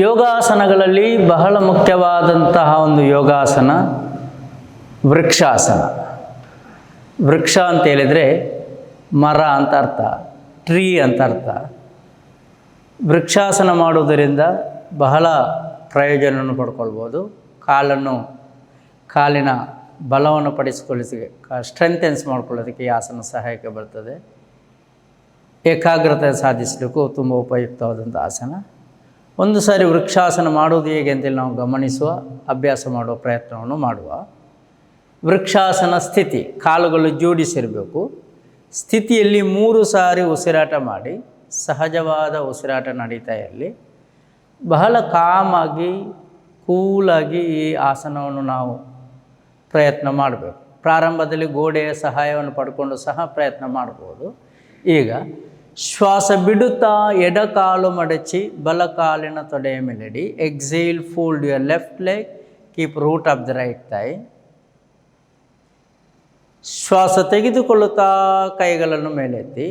ಯೋಗಾಸನಗಳಲ್ಲಿ ಬಹಳ ಮುಖ್ಯವಾದಂತಹ ಒಂದು ಯೋಗಾಸನ ವೃಕ್ಷಾಸನ. ವೃಕ್ಷ ಅಂತ ಹೇಳಿದರೆ ಮರ ಅಂತ ಅರ್ಥ, ಟ್ರೀ ಅಂತ ಅರ್ಥ. ವೃಕ್ಷಾಸನ ಮಾಡುವುದರಿಂದ ಬಹಳ ಪ್ರಯೋಜನವನ್ನು ಪಡ್ಕೊಳ್ಬೋದು. ಕಾಲನ್ನು, ಕಾಲಿನ ಬಲವನ್ನು ಪಡಿಸಿಕೊಳ್ಳಿಸಿಗೆ ಸ್ಟ್ರೆಂಥೆನ್ಸ್ ಮಾಡ್ಕೊಳ್ಳೋದಕ್ಕೆ ಈ ಆಸನ ಸಹಾಯಕ್ಕೆ ಬರ್ತದೆ. ಏಕಾಗ್ರತೆ ಸಾಧಿಸಲಿಕ್ಕೂ ತುಂಬ ಉಪಯುಕ್ತವಾದಂಥ ಆಸನ. ಒಂದು ಸಾರಿ ವೃಕ್ಷಾಸನ ಮಾಡುವುದು ಹೇಗೆ ಅಂತೇಳಿ ನಾವು ಗಮನಿಸುವ, ಅಭ್ಯಾಸ ಮಾಡುವ ಪ್ರಯತ್ನವನ್ನು ಮಾಡುವ. ವೃಕ್ಷಾಸನ ಸ್ಥಿತಿ, ಕಾಲುಗಳು ಜೋಡಿಸಿರಬೇಕು. ಸ್ಥಿತಿಯಲ್ಲಿ ಮೂರು ಸಾರಿ ಉಸಿರಾಟ ಮಾಡಿ, ಸಹಜವಾದ ಉಸಿರಾಟ ನಡೀತಾ ಇರಲಿ. ಬಹಳ ಕಾಮಾಗಿ, ಕೂಲಾಗಿ ಈ ಆಸನವನ್ನು ನಾವು ಪ್ರಯತ್ನ ಮಾಡಬೇಕು. ಪ್ರಾರಂಭದಲ್ಲಿ ಗೋಡೆಯ ಸಹಾಯವನ್ನು ಪಡ್ಕೊಂಡು ಸಹ ಪ್ರಯತ್ನ ಮಾಡ್ಬೋದು. ಈಗ ಶ್ವಾಸ ಬಿಡುತ್ತಾ ಎಡಕಾಲು ಮಡಚಿ ಬಲ ಕಾಲಿನ ತೊಡೆಯ ಮೇಲಿಡಿ exhale fold your left leg keep root of the right thigh ಶ್ವಾಸ ತೆಗೆದುಕೊಳ್ಳುತ್ತಾ ಕೈಗಳನ್ನು ಮೇಲೆತ್ತಿ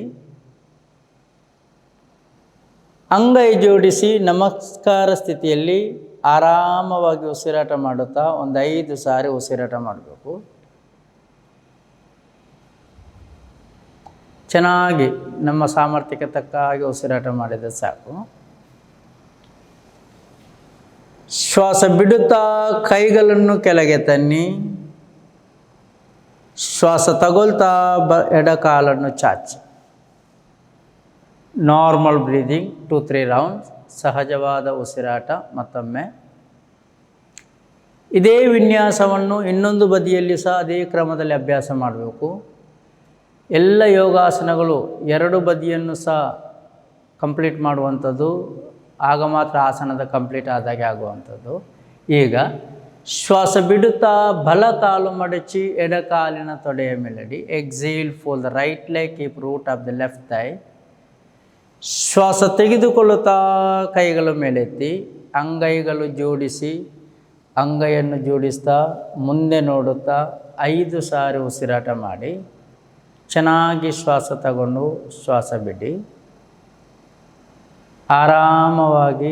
ಅಂಗೈ ಜೋಡಿಸಿ ನಮಸ್ಕಾರ ಸ್ಥಿತಿಯಲ್ಲಿ ಆರಾಮವಾಗಿ ಉಸಿರಾಟ ಮಾಡುತ್ತಾ ಒಂದು ಐದು ಸಾರಿ ಉಸಿರಾಟ ಮಾಡಬೇಕು. ಚೆನ್ನಾಗಿ ನಮ್ಮ ಸಾಮರ್ಥ್ಯಕ್ಕೆ ತಕ್ಕ ಹಾಗೆ ಉಸಿರಾಟ ಮಾಡಿದರೆ ಸಾಕು. ಶ್ವಾಸ ಬಿಡುತ್ತಾ ಕೈಗಳನ್ನು ಕೆಳಗೆ ತನ್ನಿ. ಶ್ವಾಸ ತಗೊಳ್ತಾ ಬ ಎಡಕಾಲನ್ನು ಚಾಚಿ. Normal breathing, two, three rounds, ಸಹಜವಾದ ಉಸಿರಾಟ ಮತ್ತೊಮ್ಮೆ. ಇದೇ ವಿನ್ಯಾಸವನ್ನು ಇನ್ನೊಂದು ಬದಿಯಲ್ಲಿ ಸಹ ಅದೇ ಕ್ರಮದಲ್ಲಿ ಅಭ್ಯಾಸ ಮಾಡಬೇಕು. ಎಲ್ಲ ಯೋಗಾಸನಗಳು ಎರಡು ಬದಿಯನ್ನು ಸಹ ಕಂಪ್ಲೀಟ್ ಮಾಡುವಂಥದ್ದು. ಆಗ ಮಾತ್ರ ಆಸನದ ಕಂಪ್ಲೀಟ್ ಆದಾಗೆ ಆಗುವಂಥದ್ದು. ಈಗ ಶ್ವಾಸ ಬಿಡುತ್ತಾ ಬಲ ಕಾಲು ಮಡಚಿ ಎಡಕಾಲಿನ ತೊಡೆಯ ಮೇಲಡಿ exhale fold the right leg keep root of the left thigh ಶ್ವಾಸ ತೆಗೆದುಕೊಳ್ಳುತ್ತಾ ಕೈಗಳ ಮೇಲೆತ್ತಿ ಅಂಗೈಗಳು ಜೋಡಿಸಿ ಅಂಗೈಯನ್ನು ಜೋಡಿಸ್ತಾ ಮುಂದೆ ನೋಡುತ್ತಾ ಐದು ಸಾರಿ ಉಸಿರಾಟ ಮಾಡಿ. ಚೆನ್ನಾಗಿ ಶ್ವಾಸ ತಗೊಂಡು ಶ್ವಾಸ ಬಿಡಿ. ಆರಾಮವಾಗಿ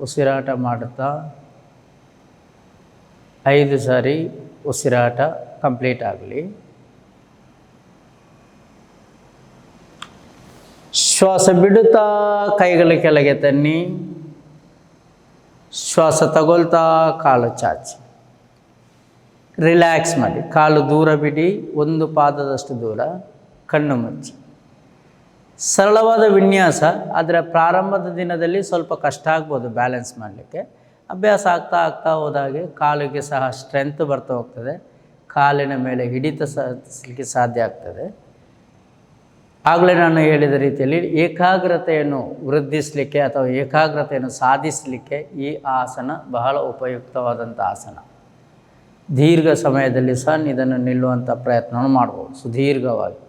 ಉಸಿರಾಟ ಮಾಡುತ್ತಾ ಐದು ಸಾರಿ ಉಸಿರಾಟ ಕಂಪ್ಲೀಟ್ ಆಗಲಿ. ಶ್ವಾಸ ಬಿಡುತ್ತಾ ಕೈಗಳ ಕೆಳಗೆ ತನ್ನಿ. ಶ್ವಾಸ ತಗೊಳ್ತಾ ಕಾಲು ಚಾಚಿ. ರಿಲ್ಯಾಕ್ಸ್ ಮಾಡಿ. ಕಾಲು ದೂರ ಬಿಡಿ. ಒಂದು ಪಾದದಷ್ಟು ದೂರ. ಕಣ್ಣು ಮುಚ್ಚಿ. ಸರಳವಾದ ವಿನ್ಯಾಸ, ಆದರೆ ಪ್ರಾರಂಭದ ದಿನದಲ್ಲಿ ಸ್ವಲ್ಪ ಕಷ್ಟ ಆಗ್ಬೋದು ಬ್ಯಾಲೆನ್ಸ್ ಮಾಡಲಿಕ್ಕೆ. ಅಭ್ಯಾಸ ಆಗ್ತಾ ಆಗ್ತಾ ಹೋದಾಗೆ ಕಾಲಿಗೆ ಸಹ ಸ್ಟ್ರೆಂತ್ ಬರ್ತಾ ಹೋಗ್ತದೆ. ಕಾಲಿನ ಮೇಲೆ ಹಿಡಿತ ಸಾಧಿಸಲಿಕ್ಕೆ ಸಾಧ್ಯ ಆಗ್ತದೆ. ಆಗಲೇ ನಾನು ಹೇಳಿದ ರೀತಿಯಲ್ಲಿ ಏಕಾಗ್ರತೆಯನ್ನು ವೃದ್ಧಿಸಲಿಕ್ಕೆ ಅಥವಾ ಏಕಾಗ್ರತೆಯನ್ನು ಸಾಧಿಸಲಿಕ್ಕೆ ಈ ಆಸನ ಬಹಳ ಉಪಯುಕ್ತವಾದಂಥ ಆಸನ. ದೀರ್ಘ ಸಮಯದಲ್ಲಿ ಸಹ ಇದನ್ನು ನಿಲ್ಲುವಂಥ ಪ್ರಯತ್ನವನ್ನು ಮಾಡ್ಬೋದು, ಸುದೀರ್ಘವಾಗಿ.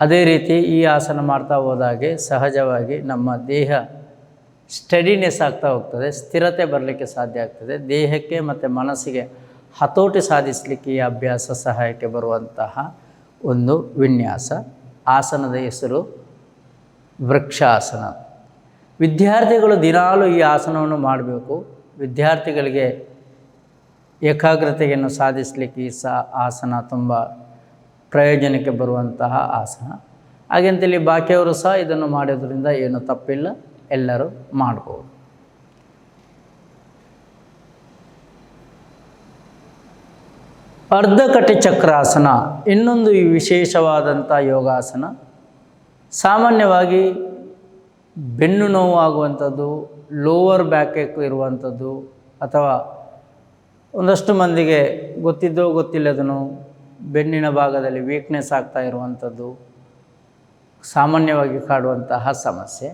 ಅದೇ ರೀತಿ ಈ ಆಸನ ಮಾಡ್ತಾ ಹೋದಾಗೆ ಸಹಜವಾಗಿ ನಮ್ಮ ದೇಹ ಸ್ಟಡಿನೆಸ್ ಆಗ್ತಾ ಹೋಗ್ತದೆ, ಸ್ಥಿರತೆ ಬರಲಿಕ್ಕೆ ಸಾಧ್ಯ ಆಗ್ತದೆ, ದೇಹಕ್ಕೆ ಮತ್ತು ಮನಸ್ಸಿಗೆ ಹತೋಟಿ ಸಾಧಿಸಲಿಕ್ಕೆ ಈ ಅಭ್ಯಾಸ ಸಹಾಯಕ್ಕೆ ಬರುವಂತಹ ಒಂದು ವಿನ್ಯಾಸ. ಆಸನದ ಹೆಸರು ವೃಕ್ಷಾಸನ. ವಿದ್ಯಾರ್ಥಿಗಳು ದಿನಾಲೂ ಈ ಆಸನವನ್ನು ಮಾಡಬೇಕು. ವಿದ್ಯಾರ್ಥಿಗಳಿಗೆ ಏಕಾಗ್ರತೆಯನ್ನು ಸಾಧಿಸಲಿಕ್ಕೆ ಈ ಸಹ ಆಸನ ತುಂಬ ಪ್ರಯೋಜನಕ್ಕೆ ಬರುವಂತಹ ಆಸನ. ಹಾಗೆಂತೇಳಿ ಬಾಕಿಯವರು ಸಹ ಇದನ್ನು ಮಾಡೋದ್ರಿಂದ ಏನು ತಪ್ಪಿಲ್ಲ, ಎಲ್ಲರೂ ಮಾಡ್ಬೋದು. ಅರ್ಧಕಟಿ ಚಕ್ರಾಸನ, ಇನ್ನೊಂದು ವಿಶೇಷವಾದಂಥ ಯೋಗಾಸನ. ಸಾಮಾನ್ಯವಾಗಿ ಬೆನ್ನು ನೋವು ಆಗುವಂಥದ್ದು, ಲೋವರ್ ಬ್ಯಾಕ್ ಇರುವಂಥದ್ದು, ಅಥವಾ ಒಂದಷ್ಟು ಮಂದಿಗೆ ಗೊತ್ತಿದ್ದೋ ಗೊತ್ತಿಲ್ಲದನೋ ಬೆನ್ನಿನ ಭಾಗದಲ್ಲಿ ವೀಕ್ನೆಸ್ ಆಗ್ತಾ ಇರುವಂಥದ್ದು, ಸಾಮಾನ್ಯವಾಗಿ ಕಾಡುವಂತಹ ಸಮಸ್ಯೆ.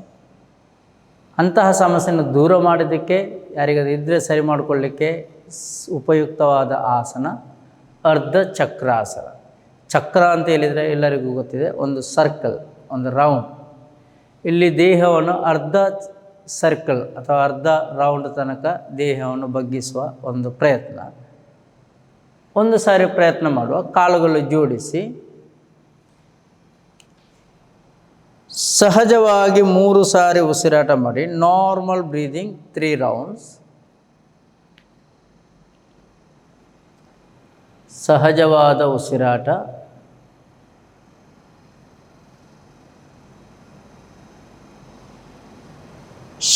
ಅಂತಹ ಸಮಸ್ಯೆಯನ್ನು ದೂರ ಮಾಡೋದಕ್ಕೆ ಯಾರಿಗಾದ್ರೂ ಇದ್ದರೆ ಸರಿ ಮಾಡಿಕೊಳ್ಳಿಕ್ಕೆ ಉಪಯುಕ್ತವಾದ ಆಸನ ಅರ್ಧ ಚಕ್ರಾಸನ. ಚಕ್ರ ಅಂತ ಹೇಳಿದರೆ ಎಲ್ಲರಿಗೂ ಗೊತ್ತಿದೆ, ಒಂದು ಸರ್ಕಲ್ ಒಂದು ರೌಂಡ್ ಇಲ್ಲಿ ದೇಹವನ್ನು ಅರ್ಧ ಸರ್ಕಲ್ ಅಥವಾ ಅರ್ಧ ರೌಂಡ್ ತನಕ ದೇಹವನ್ನು ಬಗ್ಗಿಸುವ ಒಂದು ಪ್ರಯತ್ನ. ಒಂದು ಸಾರಿ ಪ್ರಯತ್ನ ಮಾಡುವ, ಕಾಲುಗಳು ಜೋಡಿಸಿ. ಸಹಜವಾಗಿ ಮೂರು ಸಾರಿ ಉಸಿರಾಟ ಮಾಡಿ ನಾರ್ಮಲ್ ಬ್ರೀದಿಂಗ್ ತ್ರೀ ರೌಂಡ್ಸ್ ಸಹಜವಾದ ಉಸಿರಾಟ.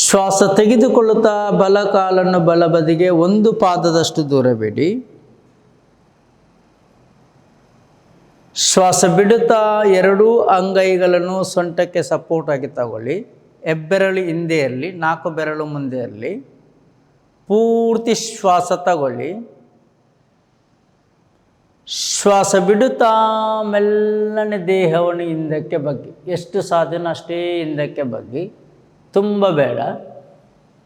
ಶ್ವಾಸ ತೆಗೆದುಕೊಳ್ಳುತ್ತಾ ಬಲ ಕಾಲನ್ನು ಬಲಬದಿಗೆ ಒಂದು ಪಾದದಷ್ಟು ದೂರ ಬಿಡಿ ಶ್ವಾಸ ಬಿಡುತ್ತಾ ಎರಡೂ ಅಂಗೈಗಳನ್ನು ಸೊಂಟಕ್ಕೆ ಸಪೋರ್ಟ್ ಆಗಿ ತಗೊಳ್ಳಿ. ಹೆಬ್ಬೆರಳು ಹಿಂದೆ ಇರಲಿ ನಾಲ್ಕು ಬೆರಳು ಮುಂದೆ ಇರಲಿ ಪೂರ್ತಿ ಶ್ವಾಸ ತಗೊಳ್ಳಿ. ಶ್ವಾಸ ಬಿಡುತ್ತಾ ಮೆಲ್ಲನೆ ದೇಹವನ್ನು ಹಿಂದಕ್ಕೆ ಬಗ್ಗಿ. ಎಷ್ಟು ಸಾಧ್ಯನ ಅಷ್ಟೇ ಹಿಂದಕ್ಕೆ ಬಗ್ಗಿ. ತುಂಬ ಬೇಡ.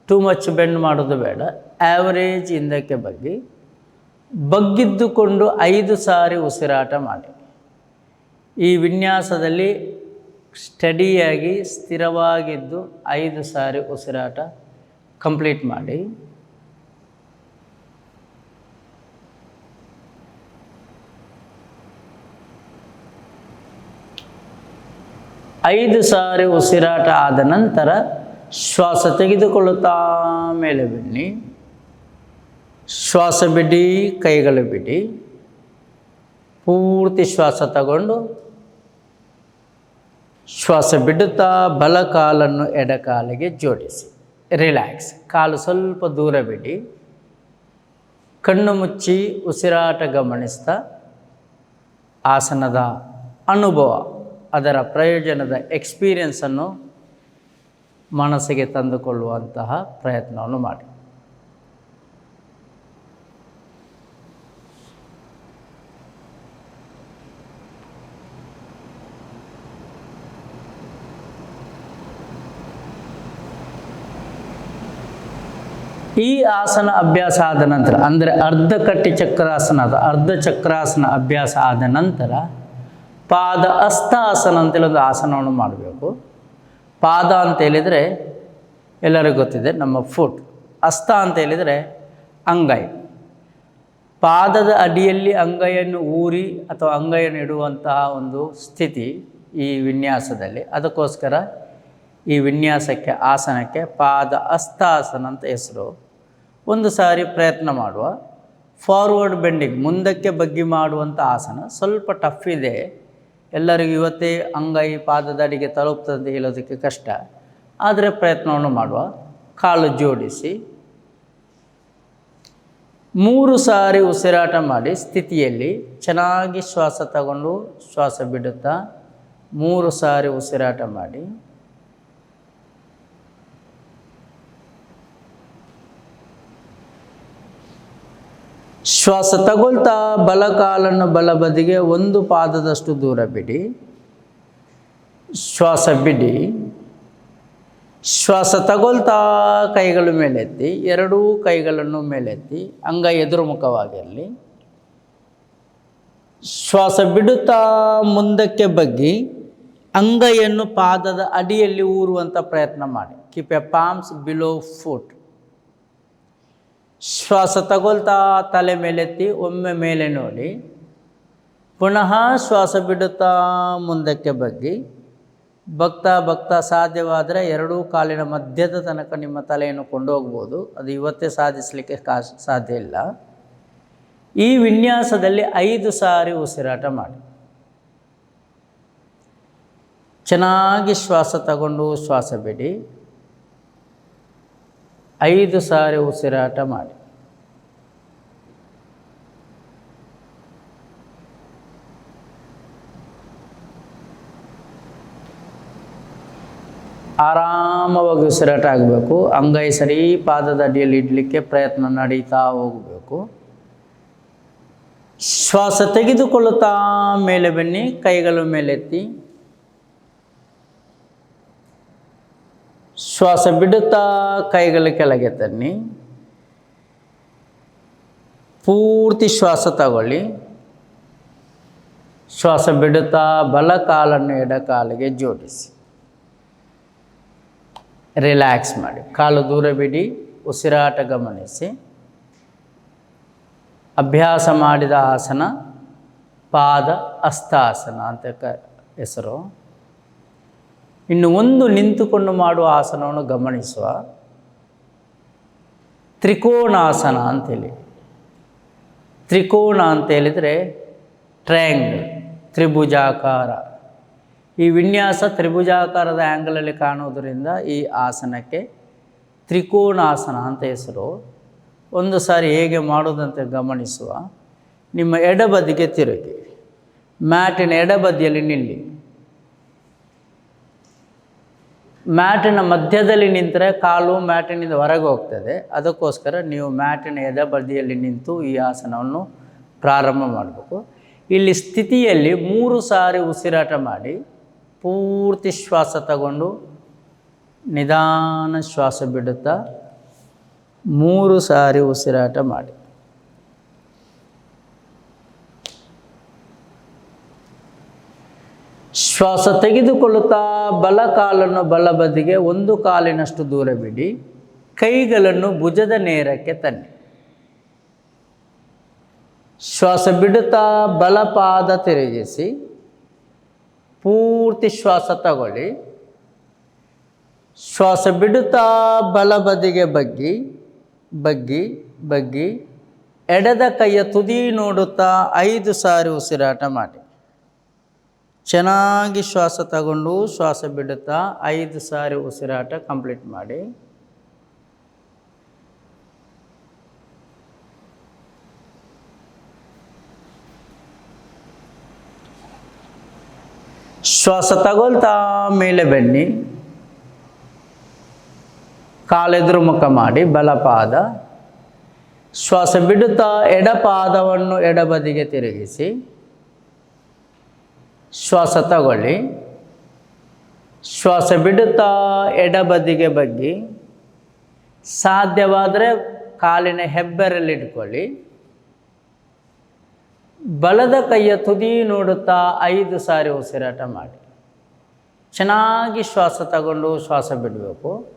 ಟೂ ಮಚ್ ಬೆಂಡ್ ಮಾಡೋದು ಬೇಡ. ಆ್ಯಾವರೇಜ್ ಹಿಂದಕ್ಕೆ ಬಗ್ಗಿ. ಬಗ್ಗಿದ್ದುಕೊಂಡು ಐದು ಸಾರಿ ಉಸಿರಾಟ ಮಾಡಿ. ಈ ವಿನ್ಯಾಸದಲ್ಲಿ ಸ್ಟಡಿಯಾಗಿ ಸ್ಥಿರವಾಗಿದ್ದು ಐದು ಸಾರಿ ಉಸಿರಾಟ ಕಂಪ್ಲೀಟ್ ಮಾಡಿ. ಐದು ಸಾರಿ ಉಸಿರಾಟ ಆದ ನಂತರ ಶ್ವಾಸ ತೆಗೆದುಕೊಳ್ಳುತ್ತಾ ಮೇಲೆ ಬನ್ನಿ. ಶ್ವಾಸ ಬಿಡಿ, ಕೈಗಳು ಬಿಡಿ. ಪೂರ್ತಿ ಶ್ವಾಸ ತಗೊಂಡು ಶ್ವಾಸ ಬಿಡುತ್ತಾ ಬಲ ಕಾಲನ್ನು ಎಡಕಾಲಿಗೆ ಜೋಡಿಸಿ. ರಿಲ್ಯಾಕ್ಸ್ ಕಾಲು ಸ್ವಲ್ಪ ದೂರ ಬಿಡಿ. ಕಣ್ಣು ಮುಚ್ಚಿ ಉಸಿರಾಟ ಗಮನಿಸ್ತಾ. ಆಸನದ ಅನುಭವ, ಅದರ ಪ್ರಯೋಜನದ ಎಕ್ಸ್ಪೀರಿಯನ್ಸನ್ನು ಮನಸ್ಸಿಗೆ ತಂದುಕೊಳ್ಳುವಂತಹ ಪ್ರಯತ್ನವನ್ನು ಮಾಡಿ. ಈ ಆಸನ ಅಭ್ಯಾಸ ಆದ ನಂತರ, ಅಂದರೆ ಅರ್ಧ ಕಟ್ಟಿ ಚಕ್ರಾಸನದ ಅರ್ಧ ಚಕ್ರಾಸನ ಅಭ್ಯಾಸ ಆದ ನಂತರ ಪಾದ ಅಸ್ತಾಸನ ಅಂತೇಳಿ ಒಂದು ಆಸನವನ್ನು ಮಾಡಬೇಕು. ಪಾದ ಅಂತ ಹೇಳಿದರೆ ಎಲ್ಲರಿಗೂ ಗೊತ್ತಿದೆ, ನಮ್ಮ ಫುಟ್. ಅಸ್ತ ಅಂತ ಹೇಳಿದರೆ ಅಂಗೈ. ಪಾದದ ಅಡಿಯಲ್ಲಿ ಅಂಗೈಯನ್ನು ಊರಿ ಅಥವಾ ಅಂಗೈಯನ್ನು ಇಡುವಂತಹ ಒಂದು ಸ್ಥಿತಿ ಈ ವಿನ್ಯಾಸದಲ್ಲಿ. ಅದಕ್ಕೋಸ್ಕರ ಈ ವಿನ್ಯಾಸಕ್ಕೆ, ಆಸನಕ್ಕೆ ಪಾದ ಅಸ್ತಾಸನ ಅಂತ ಹೆಸರು. ಒಂದು ಸಾರಿ ಪ್ರಯತ್ನ ಮಾಡುವ. ಫಾರ್ವರ್ಡ್ ಬೆಂಡಿಂಗ್ ಮುಂದಕ್ಕೆ ಬಗ್ಗಿ ಮಾಡುವಂಥ ಆಸನ ಸ್ವಲ್ಪ ಟಫ್ ಇದೆ. ಎಲ್ಲರಿಗೂ ಇವತ್ತೇ ಅಂಗೈ ಪಾದದಡಿಗೆ ತಲುಪ್ತದೆ ಹೇಳೋದಕ್ಕೆ ಕಷ್ಟ. ಆದರೆ ಪ್ರಯತ್ನವನ್ನು ಮಾಡುವ. ಕಾಲು ಜೋಡಿಸಿ. ಮೂರು ಸಾರಿ ಉಸಿರಾಟ ಮಾಡಿ ಸ್ಥಿತಿಯಲ್ಲಿ ಚೆನ್ನಾಗಿ ಶ್ವಾಸ ತಗೊಂಡು ಶ್ವಾಸ ಬಿಡುತ್ತಾ ಮೂರು ಸಾರಿ ಉಸಿರಾಟ ಮಾಡಿ. ಶ್ವಾಸ ತಗೊಳ್ತಾ ಬಲ ಕಾಲನ್ನು ಬಲಬದಿಗೆ ಒಂದು ಪಾದದಷ್ಟು ದೂರ ಬಿಡಿ. ಶ್ವಾಸ ಬಿಡಿ. ಶ್ವಾಸ ತಗೊಳ್ತಾ ಕೈಗಳು ಮೇಲೆತ್ತಿ, ಎರಡೂ ಕೈಗಳನ್ನು ಮೇಲೆತ್ತಿ, ಅಂಗ ಎದುರುಮುಖವಾಗಿರಲಿ. ಶ್ವಾಸ ಬಿಡುತ್ತಾ ಮುಂದಕ್ಕೆ ಬಗ್ಗಿ, ಅಂಗೈಯನ್ನು ಪಾದದ ಅಡಿಯಲ್ಲಿ ಊರುವಂಥ ಪ್ರಯತ್ನ ಮಾಡಿ. Keep a palms below foot ಶ್ವಾಸ ತಗೊಳ್ತಾ ತಲೆ ಮೇಲೆತ್ತಿ ಒಮ್ಮೆ ಮೇಲೆ ನೋಡಿ. ಪುನಃ ಶ್ವಾಸ ಬಿಡುತ್ತಾ ಮುಂದಕ್ಕೆ ಬಗ್ಗಿ. ಭಕ್ತ ಭಕ್ತ ಸಾಧ್ಯವಾದರೆ ಎರಡೂ ಕಾಲಿನ ಮಧ್ಯದ ತನಕ ನಿಮ್ಮ ತಲೆಯನ್ನು ಕೊಂಡೋಗ್ಬೋದು. ಅದು ಇವತ್ತೇ ಸಾಧಿಸಲಿಕ್ಕೆ ಸಾಧ್ಯ ಇಲ್ಲ. ಈ ವಿನ್ಯಾಸದಲ್ಲಿ ಐದು ಸಾರಿ ಉಸಿರಾಟ ಮಾಡಿ. ಚೆನ್ನಾಗಿ ಶ್ವಾಸ ತಗೊಂಡು ಶ್ವಾಸ ಬಿಡಿ. ಐದು ಸಾರಿ ಉಸಿರಾಟ ಮಾಡಿ. ಆರಾಮವಾಗಿ ಉಸಿರಾಟ ಆಗಬೇಕು. ಅಂಗೈ ಸರಿ ಪಾದದ ಅಡಿಯಲ್ಲಿ ಇಡಲಿಕ್ಕೆ ಪ್ರಯತ್ನ ನಡೀತಾ ಹೋಗಬೇಕು. ಶ್ವಾಸ ತೆಗೆದುಕೊಳ್ಳುತ್ತಾ ಮೇಲೆ ಬನ್ನಿ, ಕೈಗಳು ಮೇಲೆತ್ತಿ. ಶ್ವಾಸ ಬಿಡುತ್ತಾ ಕೈಗಳ ಕೆಳಗೆ ತನ್ನಿ. ಪೂರ್ತಿ ಶ್ವಾಸ ತಗೊಳ್ಳಿ. ಶ್ವಾಸ ಬಿಡುತ್ತಾ ಬಲ ಕಾಲನ್ನು ಎಡ ಕಾಲಿಗೆ ಜೋಡಿಸಿ. ರಿಲ್ಯಾಕ್ಸ್ ಮಾಡಿ. ಕಾಲು ದೂರ ಬಿಡಿ, ಉಸಿರಾಟ ಗಮನಿಸಿ. ಅಭ್ಯಾಸ ಮಾಡಿದ ಆಸನ ಪಾದ ಅಸ್ತಾಸನ ಅಂತ ಹೆಸರು. ಇನ್ನು ಒಂದು ನಿಂತುಕೊಂಡು ಮಾಡುವ ಆಸನವನ್ನು ಗಮನಿಸುವ ತ್ರಿಕೋಣಾಸನ ಅಂತೇಳಿ. ತ್ರಿಕೋಣ ಅಂತ ಹೇಳಿದರೆ ಟ್ರ್ಯಾಂಗ್ ತ್ರಿಭುಜಾಕಾರ. ಈ ವಿನ್ಯಾಸ ತ್ರಿಭುಜಾಕಾರದ ಆ್ಯಂಗಲಲ್ಲಿ ಕಾಣುವುದರಿಂದ ಈ ಆಸನಕ್ಕೆ ತ್ರಿಕೋಣಾಸನ ಅಂತ ಹೆಸರು. ಒಂದು ಸಾರಿ ಹೇಗೆ ಮಾಡೋದಂತೆ ಗಮನಿಸುವ. ನಿಮ್ಮ ಎಡಬದಿಗೆ ತಿರುಗಿ. ಮ್ಯಾಟಿನ ಎಡಬದಿಯಲ್ಲಿ ನಿಲ್ಲಿ. ಮ್ಯಾಟಿನ ಮಧ್ಯದಲ್ಲಿ ನಿಂತರೆ ಕಾಲು ಮ್ಯಾಟಿನಿಂದ ಹೊರಗೆ ಹೋಗ್ತದೆ. ಅದಕ್ಕೋಸ್ಕರ ನೀವು ಮ್ಯಾಟಿನ ಎಡಬದಿಯಲ್ಲಿ ನಿಂತು ಈ ಆಸನವನ್ನು ಪ್ರಾರಂಭ ಮಾಡಬೇಕು. ಇಲ್ಲಿ ಸ್ಥಿತಿಯಲ್ಲಿ ಮೂರು ಸಾರಿ ಉಸಿರಾಟ ಮಾಡಿ ಪೂರ್ತಿ ಶ್ವಾಸ ತಗೊಂಡು ನಿಧಾನ ಶ್ವಾಸ ಬಿಡುತ್ತಾ ಮೂರು ಸಾರಿ ಉಸಿರಾಟ ಮಾಡಿ. ಶ್ವಾಸ ತೆಗೆದುಕೊಳ್ಳುತ್ತಾ ಬಲ ಕಾಲನ್ನು ಬಲ ಬದಿಗೆ ಒಂದು ಕಾಲಿನಷ್ಟು ದೂರ ಬಿಡಿ. ಕೈಗಳನ್ನು ಭುಜದ ನೇರಕ್ಕೆ ತನ್ನಿ. ಶ್ವಾಸ ಬಿಡುತ್ತಾ ಬಲಪಾದ ತಿರುಗಿಸಿ ಪೂರ್ತಿ ಶ್ವಾಸ ತಗೊಳ್ಳಿ. ಶ್ವಾಸ ಬಿಡುತ್ತಾ ಬಲ ಬದಿಗೆ ಬಗ್ಗಿ ಬಗ್ಗಿ ಬಗ್ಗಿ ಎಡದ ಕೈಯ ತುದಿ ನೋಡುತ್ತಾ ಐದು ಸಾರಿ ಉಸಿರಾಟ ಮಾಡಿ. ಚೆನ್ನಾಗಿ ಶ್ವಾಸ ತಗೊಂಡು ಶ್ವಾಸ ಬಿಡುತ್ತಾ ಐದು ಸಾರಿ ಉಸಿರಾಟ ಕಂಪ್ಲೀಟ್ ಮಾಡಿ. ಶ್ವಾಸ ತಗೊಳ್ತಾ ಮೇಲೆ ಬನ್ನಿ ಕಾಲೆದುರು ಮುಖ ಮಾಡಿ ಬಲಪಾದ. ಶ್ವಾಸ ಬಿಡುತ್ತಾ ಎಡಪಾದವನ್ನು ಎಡಬದಿಗೆ ತಿರುಗಿಸಿ. ಶ್ವಾಸ ತಗೊಳ್ಳಿ. ಶ್ವಾಸ ಬಿಡುತ್ತಾ ಎಡಬದಿಗೆ ಬಗ್ಗಿ. ಸಾಧ್ಯವಾದರೆ ಕಾಲಿನ ಹೆಬ್ಬೆರಲ್ಲಿಟ್ಕೊಳ್ಳಿ ಬಲದ ಕೈಯ ತುದಿ ನೋಡುತ್ತಾ ಐದು ಸಾರಿ ಉಸಿರಾಟ ಮಾಡಿ. ಚೆನ್ನಾಗಿ ಶ್ವಾಸ ತಗೊಂಡು ಶ್ವಾಸ ಬಿಡಬೇಕು.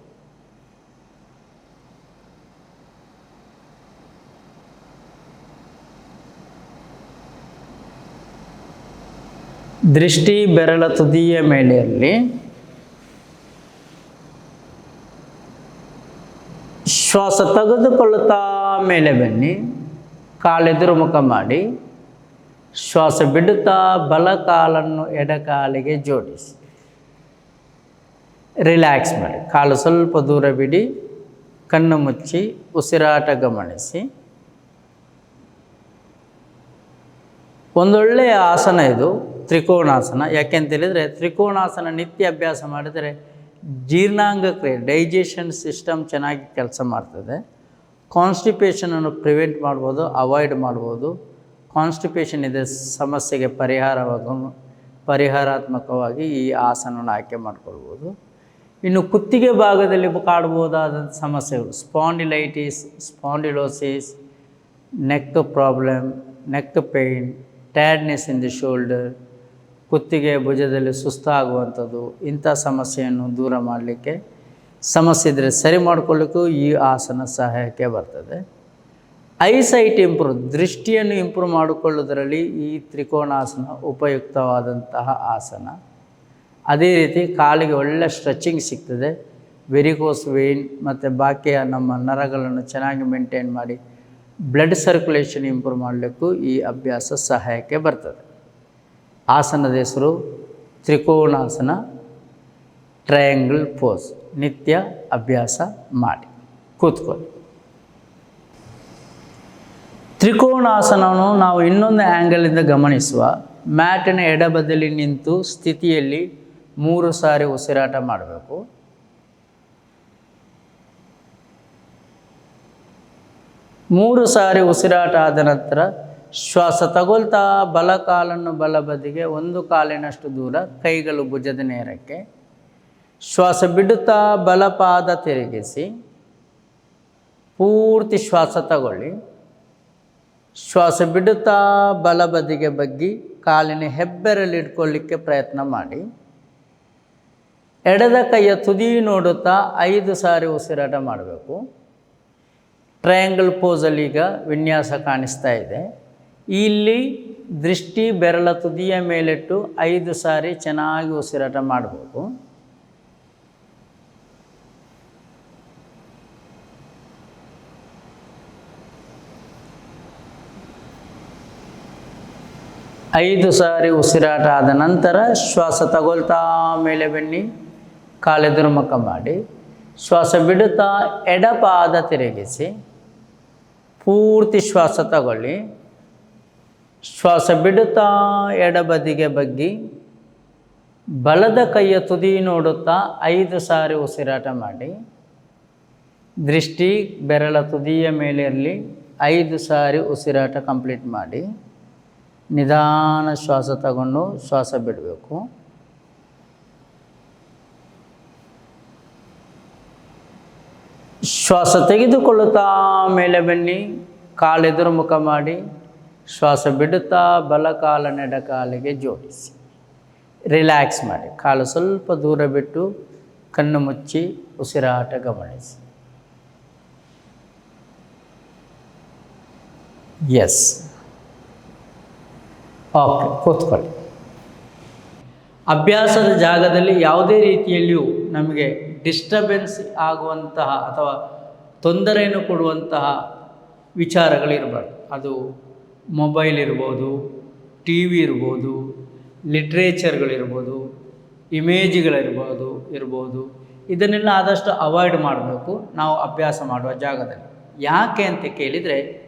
ದೃಷ್ಟಿ ಬೆರಳ ತುದಿಯ ಮೇಲೆಯಲ್ಲಿ ಶ್ವಾಸ ತೆಗೆದುಕೊಳ್ಳುತ್ತಾ ಮೇಲೆ ಬನ್ನಿ. ಕಾಲೆದುರು ಮುಖ ಮಾಡಿ. ಶ್ವಾಸ ಬಿಡುತ್ತಾ ಬಲ ಕಾಲನ್ನು ಎಡಕಾಲಿಗೆ ಜೋಡಿಸಿ. ರಿಲ್ಯಾಕ್ಸ್ ಮಾಡಿ. ಕಾಲು ಸ್ವಲ್ಪ ದೂರ ಬಿಡಿ. ಕಣ್ಣು ಮುಚ್ಚಿ, ಉಸಿರಾಟ ಗಮನಿಸಿ. ಒಂದೊಳ್ಳೆಯ ಆಸನ ಇದು. ತ್ರಿಕೋಣಾಸನ ಯಾಕೆಂತೇಳಿದರೆ ತ್ರಿಕೋಣಾಸನ ನಿತ್ಯ ಅಭ್ಯಾಸ ಮಾಡಿದರೆ ಜೀರ್ಣಾಂಗ ಕ್ರಿಯೆ ಡೈಜೆಷನ್ ಸಿಸ್ಟಮ್ ಚೆನ್ನಾಗಿ ಕೆಲಸ ಮಾಡ್ತದೆ. ಕಾನ್ಸ್ಟಿಪೇಷನನ್ನು ಪ್ರಿವೆಂಟ್ ಮಾಡ್ಬೋದು ಅವಾಯ್ಡ್ ಮಾಡ್ಬೋದು. ಕಾನ್ಸ್ಟಿಪೇಷನ್ ಇದೆ ಸಮಸ್ಯೆಗೆ ಪರಿಹಾರವಾಗ ಪರಿಹಾರಾತ್ಮಕವಾಗಿ ಈ ಆಸನವನ್ನು ಆಯ್ಕೆ ಮಾಡ್ಕೊಳ್ಬೋದು. ಇನ್ನು ಕುತ್ತಿಗೆ ಭಾಗದಲ್ಲಿ ಕಾಡ್ಬೋದಾದಂಥ ಸಮಸ್ಯೆಗಳು spondylitis spondylosis neck problem neck pain tiredness in the shoulder ಕುತ್ತಿಗೆ ಭುಜದಲ್ಲಿ ಸುಸ್ತಾಗುವಂಥದ್ದು, ಇಂಥ ಸಮಸ್ಯೆಯನ್ನು ದೂರ ಮಾಡಲಿಕ್ಕೆ ಸಮಸ್ಯೆ ಇದ್ದರೆ ಸರಿ ಮಾಡಿಕೊಳ್ಳಿಕ್ಕೂ ಈ ಆಸನ ಸಹಾಯಕ್ಕೆ ಬರ್ತದೆ. ಐಸೈಟ್ ಇಂಪ್ರೂವ್, ದೃಷ್ಟಿಯನ್ನು ಇಂಪ್ರೂವ್ ಮಾಡಿಕೊಳ್ಳೋದರಲ್ಲಿ ಈ ತ್ರಿಕೋಣಾಸನ ಉಪಯುಕ್ತವಾದಂತಹ ಆಸನ. ಅದೇ ರೀತಿ ಕಾಲಿಗೆ ಒಳ್ಳೆ ಸ್ಟ್ರೆಚಿಂಗ್ ಸಿಗ್ತದೆ. ವೆರಿಕೋಸ್ ವೇನ್ ಮತ್ತು ಬಾಕಿಯ ನಮ್ಮ ನರಗಳನ್ನು ಚೆನ್ನಾಗಿ ಮೇಂಟೈನ್ ಮಾಡಿ ಬ್ಲಡ್ ಸರ್ಕ್ಯುಲೇಷನ್ ಇಂಪ್ರೂವ್ ಮಾಡಲಿಕ್ಕೂ ಈ ಅಭ್ಯಾಸ ಸಹಾಯಕ್ಕೆ ಬರ್ತದೆ. ಆಸನದ ಹೆಸರು ತ್ರಿಕೋಣಾಸನ ಟ್ರಯಾಂಗಲ್ ಪೋಸ್. ನಿತ್ಯ ಅಭ್ಯಾಸ ಮಾಡಿ. ಕೂತ್ಕೊಳ್ಳಿ. ತ್ರಿಕೋಣಾಸನವನ್ನು ನಾವು ಇನ್ನೊಂದು ಆ್ಯಂಗಲಿಂದ ಗಮನಿಸುವ. ಮ್ಯಾಟಿನ ಎಡಬದಲ್ಲಿ ನಿಂತು ಸ್ಥಿತಿಯಲ್ಲಿ ಮೂರು ಸಾರಿ ಉಸಿರಾಟ ಮಾಡಬೇಕು. ಮೂರು ಸಾರಿ ಉಸಿರಾಟ ಆದ ನಂತರ ಶ್ವಾಸ ತಗೊಳ್ತಾ ಬಲ ಕಾಲನ್ನು ಬಲ ಬದಿಗೆ ಒಂದು ಕಾಲಿನಷ್ಟು ದೂರ ಕೈಗಳು ಭುಜದ ನೇರಕ್ಕೆ. ಶ್ವಾಸ ಬಿಡುತ್ತಾ ಬಲಪಾದ ತಿರುಗಿಸಿ, ಪೂರ್ತಿ ಶ್ವಾಸ ತಗೊಳ್ಳಿ. ಶ್ವಾಸ ಬಿಡುತ್ತಾ ಬಲ ಬದಿಗೆ ಬಗ್ಗಿ ಕಾಲಿನ ಹೆಬ್ಬೆರಲ್ಲಿ ಇಟ್ಕೊಳ್ಳಿಕ್ಕೆ ಪ್ರಯತ್ನ ಮಾಡಿ. ಎಡದ ಕೈಯ ತುದಿ ನೋಡುತ್ತಾ ಐದು ಸಾರಿ ಉಸಿರಾಟ ಮಾಡಬೇಕು. ಟ್ರಯಾಂಗಲ್ ಪೋಸಲ್ಲಿ ಈಗ ವಿನ್ಯಾಸ ಕಾಣಿಸ್ತಾ ಇದೆ. ಇಲ್ಲಿ ದೃಷ್ಟಿ ಬೆರಳ ತುದಿಯ ಮೇಲಿಟ್ಟು ಐದು ಸಾರಿ ಚೆನ್ನಾಗಿ ಉಸಿರಾಟ ಮಾಡಬೇಕು ಐದು ಸಾರಿ ಉಸಿರಾಟ ಆದ ನಂತರ ಶ್ವಾಸ ತಗೊಳ್ತಾ ಮೇಲೆ ಬನ್ನಿ. ಕಾಲೆದುರ್ಮುಖ ಮಾಡಿ. ಶ್ವಾಸ ಬಿಡುತ್ತಾ ಎಡಪಾದ ತಿರುಗಿಸಿ. ಪೂರ್ತಿ ಶ್ವಾಸ ತಗೊಳ್ಳಿ. ಶ್ವಾಸ ಬಿಡುತ್ತಾ ಎಡಬದಿಗೆ ಬಗ್ಗಿ ಬಲದ ಕೈಯ ತುದಿ ನೋಡುತ್ತಾ ಐದು ಸಾರಿ ಉಸಿರಾಟ ಮಾಡಿ. ದೃಷ್ಟಿ ಬೆರಳ ತುದಿಯ ಮೇಲೆ ಇರಲಿ ಐದು ಸಾರಿ ಉಸಿರಾಟ ಕಂಪ್ಲೀಟ್ ಮಾಡಿ. ನಿಧಾನ ಶ್ವಾಸ ತಗೊಂಡು ಶ್ವಾಸ ಬಿಡಬೇಕು. ಶ್ವಾಸ ತೆಗೆದುಕೊಳ್ಳುತ್ತಾ ಮೇಲೆ ಬನ್ನಿ. ಕಾಲೆದುರು ಮುಖ ಮಾಡಿ. ಶ್ವಾಸ ಬಿಡುತ್ತಾ ಬಲಕಾಲ ನೆಡಕಾಲಿಗೆ ಜೋಡಿಸಿ. ರಿಲ್ಯಾಕ್ಸ್ ಮಾಡಿ. ಕಾಲು ಸ್ವಲ್ಪ ದೂರ ಬಿಟ್ಟು ಕಣ್ಣು ಮುಚ್ಚಿ ಉಸಿರಾಟ ಗಮನಿಸಿ. ಎಸ್ ಓಕೆ ಕೂತ್ಕೊಳ್ಳಿ. ಅಭ್ಯಾಸದ ಜಾಗದಲ್ಲಿ ಯಾವುದೇ ರೀತಿಯಲ್ಲಿಯೂ ನಮಗೆ ಡಿಸ್ಟರ್ಬೆನ್ಸ್ ಆಗುವಂತಹ ಅಥವಾ ತೊಂದರೆಯನ್ನು ಕೊಡುವಂತಹ ವಿಚಾರಗಳಿರಬಾರ್ದು. ಅದು ಮೊಬೈಲ್ ಇರ್ಬೋದು ಟಿ ವಿ ಇರ್ಬೋದು ಲಿಟ್ರೇಚರ್ಗಳಿರ್ಬೋದು ಇಮೇಜ್ಗಳಿರ್ಬೋದು, ಇರ್ಬೋದು. ಇದನ್ನೆಲ್ಲ ಆದಷ್ಟು ಅವಾಯ್ಡ್ ಮಾಡಬೇಕು. ನಾವು ಅಭ್ಯಾಸ ಮಾಡುವ ಜಾಗದಲ್ಲಿ. ಯಾಕೆ ಅಂತ ಕೇಳಿದರೆ,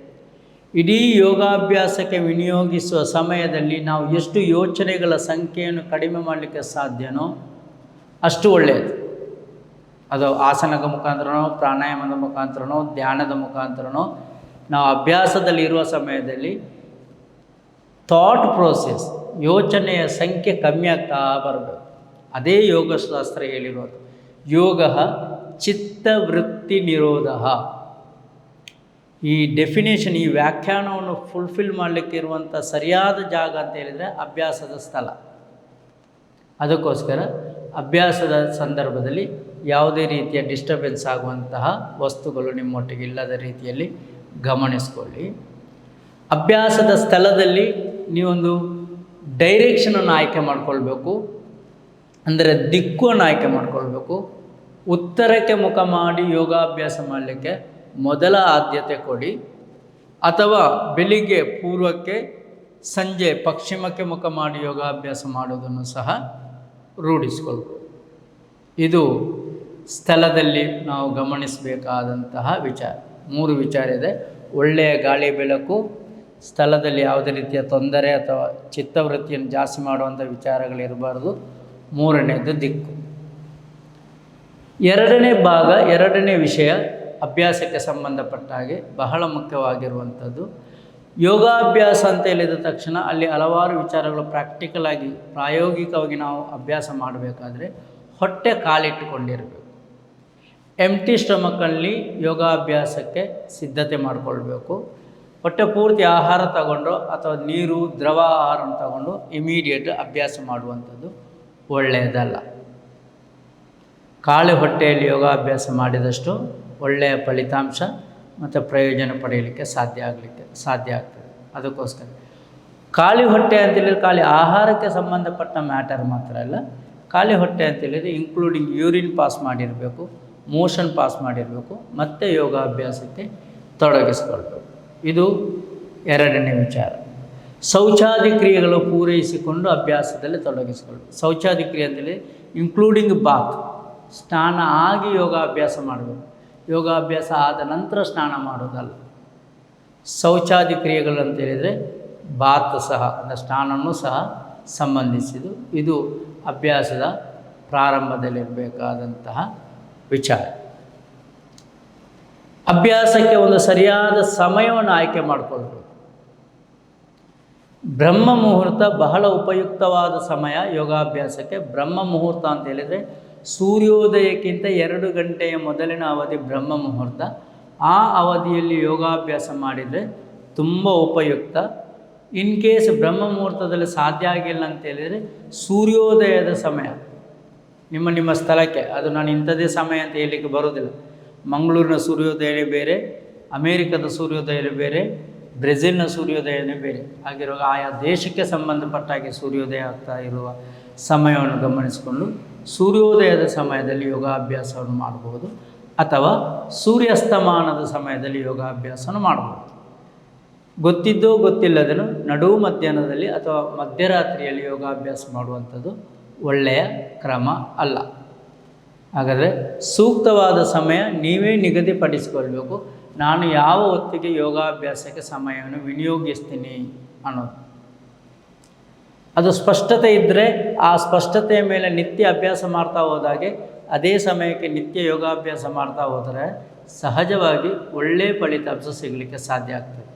ಇಡೀ ಯೋಗಾಭ್ಯಾಸಕ್ಕೆ ವಿನಿಯೋಗಿಸುವ ಸಮಯದಲ್ಲಿ ನಾವು ಎಷ್ಟು ಯೋಚನೆಗಳ ಸಂಖ್ಯೆಯನ್ನು ಕಡಿಮೆ ಮಾಡಲಿಕ್ಕೆ ಸಾಧ್ಯನೋ ಅಷ್ಟು ಒಳ್ಳೆಯದು. ಅದು ಆಸನದ ಮುಖಾಂತರನೋ, ಪ್ರಾಣಾಯಾಮದ ಮುಖಾಂತರನೋ, ಧ್ಯಾನದ ಮುಖಾಂತರನೋ ನಾವು ಅಭ್ಯಾಸದಲ್ಲಿ ಇರುವ ಸಮಯದಲ್ಲಿ ಥಾಟ್ ಪ್ರೋಸೆಸ್ ಯೋಚನೆಯ ಸಂಖ್ಯೆ ಕಮ್ಮಿ ಆಗ್ತಾ ಬರಬೇಕು. ಅದೇ ಯೋಗಶಾಸ್ತ್ರ ಹೇಳಿರೋದು. ಯೋಗ ಚಿತ್ತವೃತ್ತಿ ನಿರೋಧ. ಈ ಡೆಫಿನೇಷನ್ ಈ ವ್ಯಾಖ್ಯಾನವನ್ನು ಫುಲ್ಫಿಲ್ ಮಾಡಲಿಕ್ಕೆ ಇರುವಂಥ ಸರಿಯಾದ ಜಾಗ ಅಂತ ಹೇಳಿದರೆ ಅಭ್ಯಾಸದ ಸ್ಥಳ. ಅದಕ್ಕೋಸ್ಕರ ಅಭ್ಯಾಸದ ಸಂದರ್ಭದಲ್ಲಿ ಯಾವುದೇ ರೀತಿಯ ಡಿಸ್ಟರ್ಬೆನ್ಸ್ ಆಗುವಂತಹ ವಸ್ತುಗಳು ನಿಮ್ಮೊಟ್ಟಿಗೆ ಇಲ್ಲದ ರೀತಿಯಲ್ಲಿ ಗಮನಿಸ್ಕೊಳ್ಳಿ. ಅಭ್ಯಾಸದ ಸ್ಥಳದಲ್ಲಿ ನೀವೊಂದು ಡೈರೆಕ್ಷನನ್ನು ಆಯ್ಕೆ ಮಾಡಿಕೊಳ್ಬೇಕು. ಅಂದರೆ ದಿಕ್ಕನ್ನು ಆಯ್ಕೆ ಮಾಡಿಕೊಳ್ಬೇಕು. ಉತ್ತರಕ್ಕೆ ಮುಖ ಮಾಡಿ ಯೋಗಾಭ್ಯಾಸ ಮಾಡಲಿಕ್ಕೆ ಮೊದಲ ಆದ್ಯತೆ ಕೊಡಿ. ಅಥವಾ ಬೆಳಿಗ್ಗೆ ಪೂರ್ವಕ್ಕೆ ಸಂಜೆ ಪಶ್ಚಿಮಕ್ಕೆ ಮುಖ ಮಾಡಿ ಯೋಗಾಭ್ಯಾಸ ಮಾಡೋದನ್ನು ಸಹ ರೂಢಿಸ್ಕೊಳ್ಬೋದು ಇದು ಸ್ಥಳದಲ್ಲಿ ನಾವು ಗಮನಿಸಬೇಕಾದಂತಹ ವಿಚಾರ. ಮೂರು ವಿಚಾರ ಇದೆ. ಒಳ್ಳೆಯ ಗಾಳಿ ಬೆಳಕು, ಸ್ಥಳದಲ್ಲಿ ಯಾವುದೇ ರೀತಿಯ ತೊಂದರೆ ಅಥವಾ ಚಿತ್ತವೃತ್ತಿಯನ್ನು ಜಾಸ್ತಿ ಮಾಡುವಂಥ ವಿಚಾರಗಳಿರಬಾರ್ದು ಮೂರನೇದು ದಿಕ್ಕು. ಎರಡನೇ ಭಾಗ, ಎರಡನೇ ವಿಷಯ ಅಭ್ಯಾಸಕ್ಕೆ ಸಂಬಂಧಪಟ್ಟ ಹಾಗೆ ಬಹಳ ಮುಖ್ಯವಾಗಿರುವಂಥದ್ದು. ಯೋಗಾಭ್ಯಾಸ ಅಂತ ಹೇಳಿದ ತಕ್ಷಣ ಅಲ್ಲಿ ಹಲವಾರು ವಿಚಾರಗಳು ಪ್ರಾಕ್ಟಿಕಲ್ ಆಗಿ ಪ್ರಾಯೋಗಿಕವಾಗಿ ನಾವು ಅಭ್ಯಾಸ ಮಾಡಬೇಕಾದ್ರೆ ಹೊಟ್ಟೆ ಕಾಲಿಟ್ಟುಕೊಂಡಿರಬೇಕು. ಎಂಟಿ ಸ್ಟಮಕಲ್ಲಿ ಯೋಗಾಭ್ಯಾಸಕ್ಕೆ ಸಿದ್ಧತೆ ಮಾಡಿಕೊಳ್ಬೇಕು. ಹೊಟ್ಟೆ ಪೂರ್ತಿ ಆಹಾರ ತಗೊಂಡು ಅಥವಾ ನೀರು, ದ್ರವ ಆಹಾರವನ್ನು ತಗೊಂಡು ಇಮಿಡಿಯೇಟ್ ಅಭ್ಯಾಸ ಮಾಡುವಂಥದ್ದು ಒಳ್ಳೆಯದಲ್ಲ. ಖಾಲಿ ಹೊಟ್ಟೆಯಲ್ಲಿ ಯೋಗಾಭ್ಯಾಸ ಮಾಡಿದಷ್ಟು ಒಳ್ಳೆಯ ಫಲಿತಾಂಶ ಮತ್ತು ಪ್ರಯೋಜನ ಪಡೆಯಲಿಕ್ಕೆ ಸಾಧ್ಯ ಆಗಲಿಕ್ಕೆ, ಸಾಧ್ಯ ಆಗ್ತದೆ. ಅದಕ್ಕೋಸ್ಕರ. ಖಾಲಿ ಹೊಟ್ಟೆ ಅಂತೇಳಿದ್ರೆ ಖಾಲಿ ಆಹಾರಕ್ಕೆ ಸಂಬಂಧಪಟ್ಟ ಮ್ಯಾಟರ್ ಮಾತ್ರ ಅಲ್ಲ ಖಾಲಿ ಹೊಟ್ಟೆ ಅಂತೇಳಿದರೆ ಇನ್ಕ್ಲೂಡಿಂಗ್ ಯೂರಿನ್ ಪಾಸ್ ಮಾಡಿರಬೇಕು. ಮೋಷನ್ ಪಾಸ್ ಮಾಡಿರಬೇಕು, ಮತ್ತೆ ಯೋಗಾಭ್ಯಾಸಕ್ಕೆ ತೊಡಗಿಸ್ಕೊಳ್ಬೇಕು. ಇದು ಎರಡನೇ ವಿಚಾರ. ಶೌಚಾದಿ ಕ್ರಿಯೆಗಳು ಪೂರೈಸಿಕೊಂಡು ಅಭ್ಯಾಸದಲ್ಲಿ ತೊಡಗಿಸಿಕೊಳ್ಳಬೇಕು ಶೌಚಾದಿ ಕ್ರಿಯೆ ಅಂದರೆ ಇನ್ಕ್ಲೂಡಿಂಗ್ ಬಾತ್ ಸ್ನಾನ ಆಗಿ ಯೋಗಾಭ್ಯಾಸ ಮಾಡಬೇಕು. ಯೋಗಾಭ್ಯಾಸ ಆದ ನಂತರ ಸ್ನಾನ ಮಾಡೋದಲ್ಲ. ಶೌಚಾದಿ ಕ್ರಿಯೆಗಳು ಅಂತ ಹೇಳಿದರೆ ಬಾತ್ ಸಹ, ಅಂದರೆ ಸ್ನಾನವೂ ಸಹ ಸಂಬಂಧಿಸಿದ್ದು. ಇದು ಅಭ್ಯಾಸದ ಪ್ರಾರಂಭದಲ್ಲಿರಬೇಕಾದಂತಹ ವಿಚಾರ. ಅಭ್ಯಾಸಕ್ಕೆ ಒಂದು ಸರಿಯಾದ ಸಮಯವನ್ನು ಆಯ್ಕೆ ಮಾಡಿಕೊಳ್ಬೇಕು. ಬ್ರಹ್ಮ ಮುಹೂರ್ತ ಬಹಳ ಉಪಯುಕ್ತವಾದ ಸಮಯ ಯೋಗಾಭ್ಯಾಸಕ್ಕೆ. ಬ್ರಹ್ಮ ಮುಹೂರ್ತ ಅಂತ ಹೇಳಿದರೆ ಸೂರ್ಯೋದಯಕ್ಕಿಂತ ಎರಡು ಗಂಟೆಯ ಮೊದಲಿನ ಅವಧಿ ಬ್ರಹ್ಮ ಮುಹೂರ್ತ. ಆ ಅವಧಿಯಲ್ಲಿ ಯೋಗಾಭ್ಯಾಸ ಮಾಡಿದರೆ ತುಂಬ ಉಪಯುಕ್ತ. ಇನ್ ಕೇಸ್ ಬ್ರಹ್ಮ ಮುಹೂರ್ತದಲ್ಲಿ ಸಾಧ್ಯ ಆಗಿಲ್ಲ ಅಂತ ಹೇಳಿದರೆ ಸೂರ್ಯೋದಯದ ಸಮಯ. ನಿಮ್ಮ ನಿಮ್ಮ ಸ್ಥಳಕ್ಕೆ. ಅದು ನಾನು ಇಂಥದ್ದೇ ಸಮಯ ಅಂತ ಹೇಳಲಿಕ್ಕೆ ಬರೋದಿಲ್ಲ ಮಂಗಳೂರಿನ ಸೂರ್ಯೋದಯನೇ ಬೇರೆ, ಅಮೇರಿಕದ ಸೂರ್ಯೋದಯನೇ ಬೇರೆ, ಬ್ರೆಜಿಲ್ನ ಸೂರ್ಯೋದಯನೇ ಬೇರೆ. ಆಗಿರುವಾಗ ಆಯಾ ದೇಶಕ್ಕೆ ಸಂಬಂಧಪಟ್ಟ ಹಾಗೆ ಸೂರ್ಯೋದಯ ಆಗ್ತಾ ಇರುವ ಸಮಯವನ್ನು ಗಮನಿಸಿಕೊಂಡು ಸೂರ್ಯೋದಯದ ಸಮಯದಲ್ಲಿ ಯೋಗಾಭ್ಯಾಸವನ್ನು ಮಾಡಬಹುದು ಅಥವಾ ಸೂರ್ಯಾಸ್ತಮಾನದ ಸಮಯದಲ್ಲಿ ಯೋಗಾಭ್ಯಾಸವನ್ನು ಮಾಡಬಹುದು. ಗೊತ್ತಿದ್ದೋ ಗೊತ್ತಿಲ್ಲದನು ನಡುವು ಮಧ್ಯಾಹ್ನದಲ್ಲಿ ಅಥವಾ ಮಧ್ಯರಾತ್ರಿಯಲ್ಲಿ ಯೋಗಾಭ್ಯಾಸ ಮಾಡುವಂಥದ್ದು ಒಳ್ಳೆಯ ಕ್ರಮ ಅಲ್ಲ. ಹಾಗಾದರೆ ಸೂಕ್ತವಾದ ಸಮಯ ನೀವೇ ನಿಗದಿಪಡಿಸಿಕೊಳ್ಬೇಕು. ನಾನು ಯಾವ ಹೊತ್ತಿಗೆ ಯೋಗಾಭ್ಯಾಸಕ್ಕೆ ಸಮಯವನ್ನು ವಿನಿಯೋಗಿಸ್ತೀನಿ ಅನ್ನೋದು. ಅದು ಸ್ಪಷ್ಟತೆ ಇದ್ದರೆ ಆ ಸ್ಪಷ್ಟತೆಯ ಮೇಲೆ ನಿತ್ಯ ಅಭ್ಯಾಸ ಮಾಡ್ತಾ ಹೋದಾಗೆ ಅದೇ ಸಮಯಕ್ಕೆ ನಿತ್ಯ ಯೋಗಾಭ್ಯಾಸ ಮಾಡ್ತಾ ಹೋದರೆ ಸಹಜವಾಗಿ ಒಳ್ಳೆಯ ಫಲಿತಾಂಶ ಸಿಗಲಿಕ್ಕೆ ಸಾಧ್ಯ ಆಗ್ತದೆ.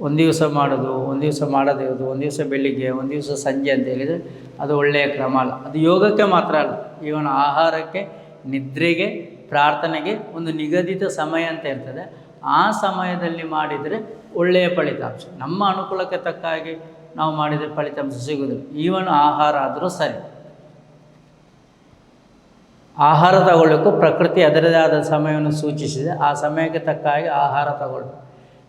ಒಂದು ದಿವಸ ಮಾಡೋದು, ಒಂದು ದಿವಸ ಮಾಡದೇ ಇರೋದು, ಒಂದು ದಿವಸ ಬೆಳಿಗ್ಗೆ, ಒಂದು ದಿವಸ ಸಂಜೆ ಅಂತ ಹೇಳಿದರೆ ಅದು ಒಳ್ಳೆಯ ಕ್ರಮ ಅಲ್ಲ. ಅದು ಯೋಗಕ್ಕೆ ಮಾತ್ರ ಅಲ್ಲ ಇವನ ಆಹಾರಕ್ಕೆ, ನಿದ್ರೆಗೆ, ಪ್ರಾರ್ಥನೆಗೆ ಒಂದು ನಿಗದಿತ ಸಮಯ ಅಂತ ಇರ್ತದೆ. ಆ ಸಮಯದಲ್ಲಿ ಮಾಡಿದರೆ ಒಳ್ಳೆಯ ಫಲಿತಾಂಶ. ನಮ್ಮ ಅನುಕೂಲಕ್ಕೆ ತಕ್ಕ ಹಾಗೆ ನಾವು ಮಾಡಿದರೆ ಫಲಿತಾಂಶ ಸಿಗುವುದಿಲ್ಲ. ಈವನ್ ಆಹಾರ ಆದರೂ ಸರಿ. ಆಹಾರ ತಗೊಳ್ಳೋಕ್ಕೂ ಪ್ರಕೃತಿ ಅದರದೇ ಆದ ಸಮಯವನ್ನು ಸೂಚಿಸಿದೆ. ಆ ಸಮಯಕ್ಕೆ ತಕ್ಕ ಹಾಗೆ ಆಹಾರ ತಗೊಳ್ಳಿ.